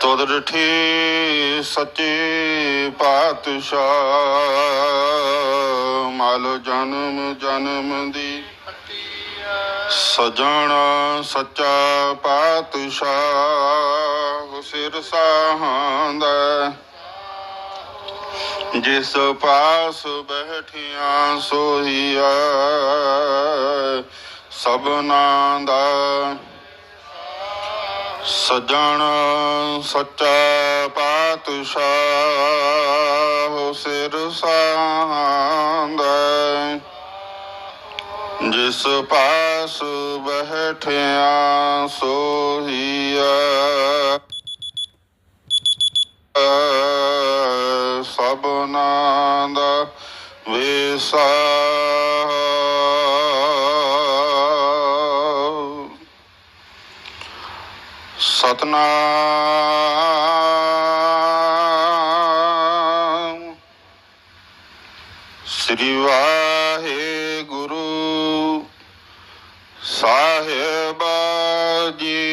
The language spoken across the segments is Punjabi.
ਤੁਧ ਡਿਠੇ ਸੱਚੇ ਪਾਤਸ਼ਾਹ। ਮਲ ਜਨਮ ਜਨਮ ਦੀ ਸਜਣਾ ਸੱਚਾ ਪਾਤਸ਼ਾਹ। ਸਿਰ ਸਾਹਾਂਦਾ ਜਿਸ ਪਾਸ ਬੈਠਿਆ ਸੋਹੀਆ ਸਭਨਾ ਦਾ ਸਜਣ ਸੱਚਾ ਪਾਤਸ਼ਾਹ ਸਿਰ ਸਾਹਾਂਦਾ ਜਿਸ ਪਾਸ ਬੈਠਿਆ ਸੋਹੀਆ ਸਭਨਾ ਦਾ ਵੇਸਾ ਸਤਨਾਮ। ਸ੍ਰੀ ਵਾਹਿਗੁਰੂ ਸਾਹਿਬ ਜੀ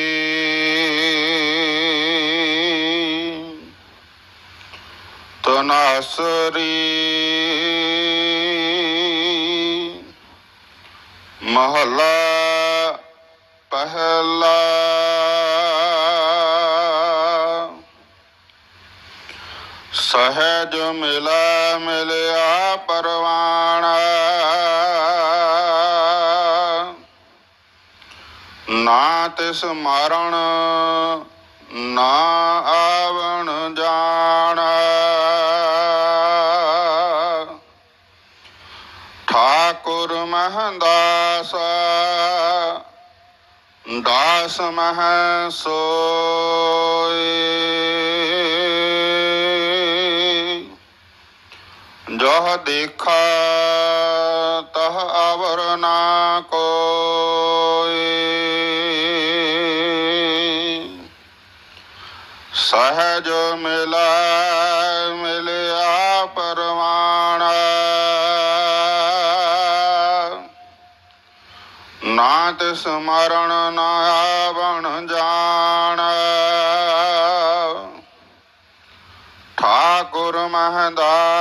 ਤਨਾਸਰੀ ਮਹਲਾ ਪਹਿਲਾ ਸਹਿਜ ਮਿਲਾ, ਮਿਲਿਆ ਪਰਵਾਣਾ ਨਾ ਤਿਸ ਮਾਰਣ, ਨਾ ਆਵਣ ਜਾਣ। ਠਾਕੁਰ ਮਹੰਦਾਸ, ਦਾਸ ਮਹ ਸੋਏ। ਜਹ ਦੇਖਾ, ਤਹ ਅਵਰ ਨਾ ਕੋਏ। ਸਹਜ ਮਿਲਾ, ਮਿਲਿਆ ਪਰਵਾਣਾ। ਨਾ ਤਿਸ ਮਰਨ, ਨਾ ਆਵਣ ਜਾਣ। ਠਾਕੁਰ ਮਹਦਾਸ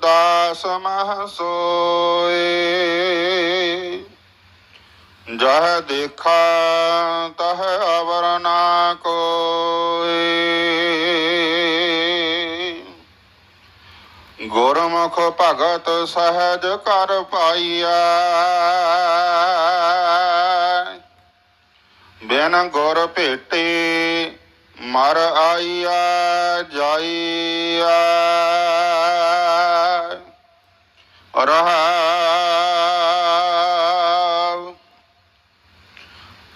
ਦਾਸ ਮਹ ਸੋਏ। ਜਹ ਦੇਖਾ, ਤਹ ਅਵਰ ਨਾ ਕੋਏ। ਗੁਰਮੁਖ ਭਗਤ ਸਹਿਜ ਕਰ ਪਾਈਆ ਬਿਨ ਗੁਰ ਭੇਟੇ ਮਰ ਆਈਆ ਜਾਈਆ ਰਹਾ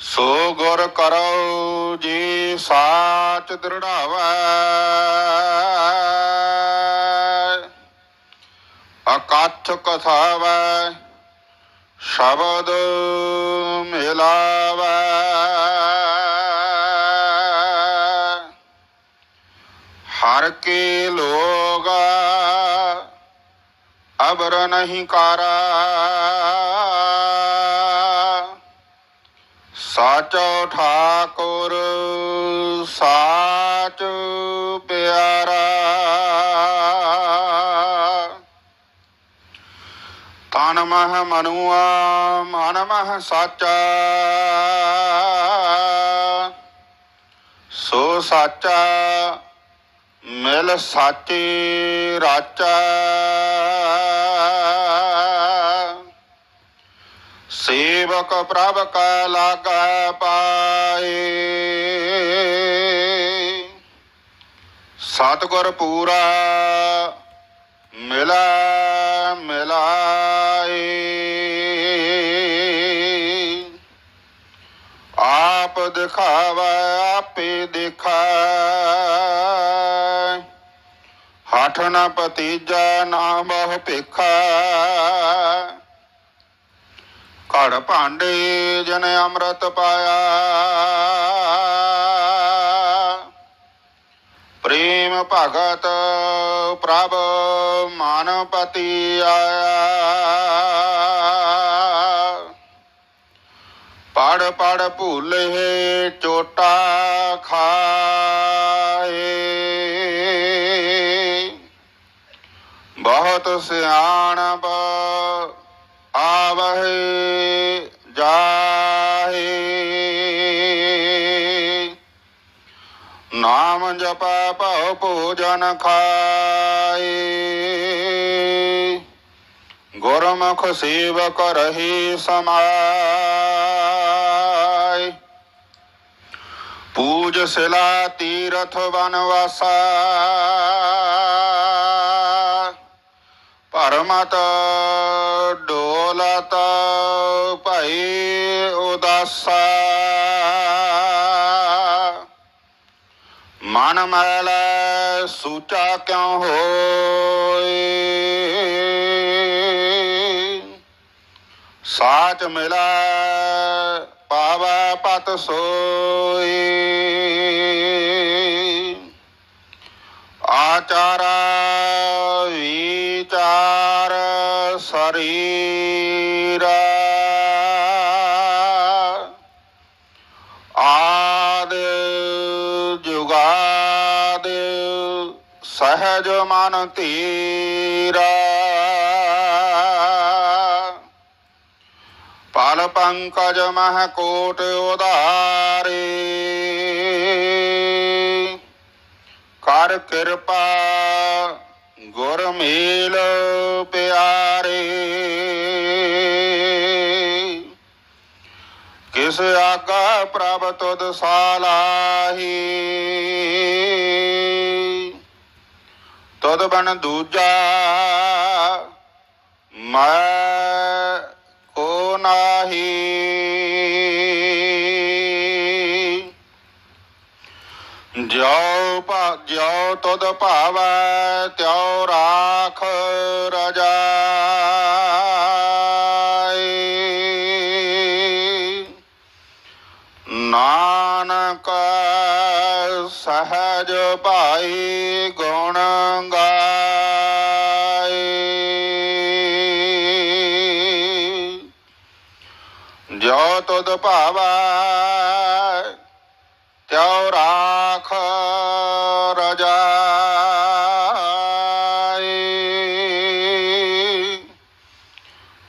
ਸੋ ਗੁਰ ਕਰੋ ਜੀ ਸਾਚ ਦ੍ਰਿੜਾਵੈ ਅਕਥ ਕਥਾਵੈ ਸ਼ਬਦ ਮਿਲਾਵੈ ਹਰ ਕੇ ਲੋਗ ਅਬਰ ਨਹੀਂ ਕਾਰਾ ਸਾਚੋ ਠਾਕੁਰ ਸਾਚ ਪਿਆਰਾ ਤਨ ਮਹ ਮਨੁਆ ਮਨ ਮਹ ਸਾਚਾ ਸੋ ਸਾਚਾ ਮਿਲ ਸਾਚੇ ਰਾਚਾ ਸੇਵਕ ਪ੍ਰਭ ਕਾ ਲਾਗਾ ਪਾਏ। ਸਤਿਗੁਰ ਪੂਰਾ ਮਿਲਾ, ਮਿਲਾਏ। ਆਪ ਦਿਖਾਵਾ, ਆਪੇ ਦੇਖਾ। ਪਾਠ ਨਾ ਪਤੀਜਾ ਨਾ ਬਹੁ ਭਿਖਾ। ਘੜ ਭਾਂਡੇ ਜਨ ਅੰਮ੍ਰਿਤ ਪਾਇਆ। ਪ੍ਰੇਮ ਭਗਤ ਪ੍ਰਭ ਮਾਨਪਤੀ ਆਇਆ। ਪੜ ਪੜ ਭੂਲੇ ਚੋਟਾ ਖਾਏ। ਬਹੁਤ ਸਿਆਣਪ ਆਵਹਿ ਜਾਹੇ ਨਾਮ ਜਪਾ ਭਉ ਭੋਜਨ ਖਾਏ ਗੁਰਮੁਖ ਸੇਵਕ ਰਹੀ ਸਮਾਏ ਪੂਜ ਸਿਲਾ ਤੀਰਥ ਬਨਵਾਸਾ ਪਰਮਤ ਡੋਲਤ ਭਈ ਉਦਾਸਾ। ਮਨ ਮੈਲ ਸੂਚਾ ਕਿਉ ਹੋਏ? ਸਾਚ ਮਿਲਾ ਪਾਵਾ ਪਤ ਸੋਈ ਆਚਾਰਾ ਵਿਚਾਰ ਸਰੀਰਾ। ਸਹਜ ਮਨ ਧੀਰਾ ਪਲ ਪੰਕਜ ਮਹ ਕੋਟ ਉਧਾਰੇ। ਕਰ ਕਿਰਪਾ ਗੁਰ ਮੇਲ ਪਿਆਰੇ। ਕਿਸ ਆਗਾ ਪ੍ਰਭ ਤੁਧ ਸਾਲਾਹੀ। ਤੁਧ ਬਨ ਦੂਜਾ, ਮੈਂ ਕੋ ਨਾਹੀ। ਜਿਉ ਭਾ, ਜਿਉ ਤੁਧ ਭਾਵੈ, ਤਿਉ ਰਾਖ ਰਜਾਈ ਨਾਨਕ ਸਹਜ ਭਾਈ ਜੋ ਤੁਧ ਭਾਵੈ, ਤਿਉ ਰਾਖ ਰਜਾਈ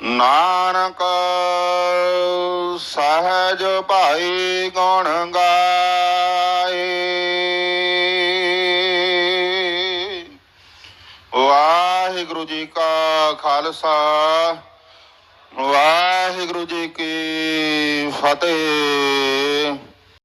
ਨਾਨਕ ਸਹਜ ਭਾਈ ਗੁਣ ਗਾਏ। ਵਾਹਿਗੁਰੂ ਜੀ ਕਾ ਖਾਲਸਾ, ਵਾਹਿ ਵਾਹਿਗੁਰੂ ਜੀ ਕੀ ਫਤਿਹ।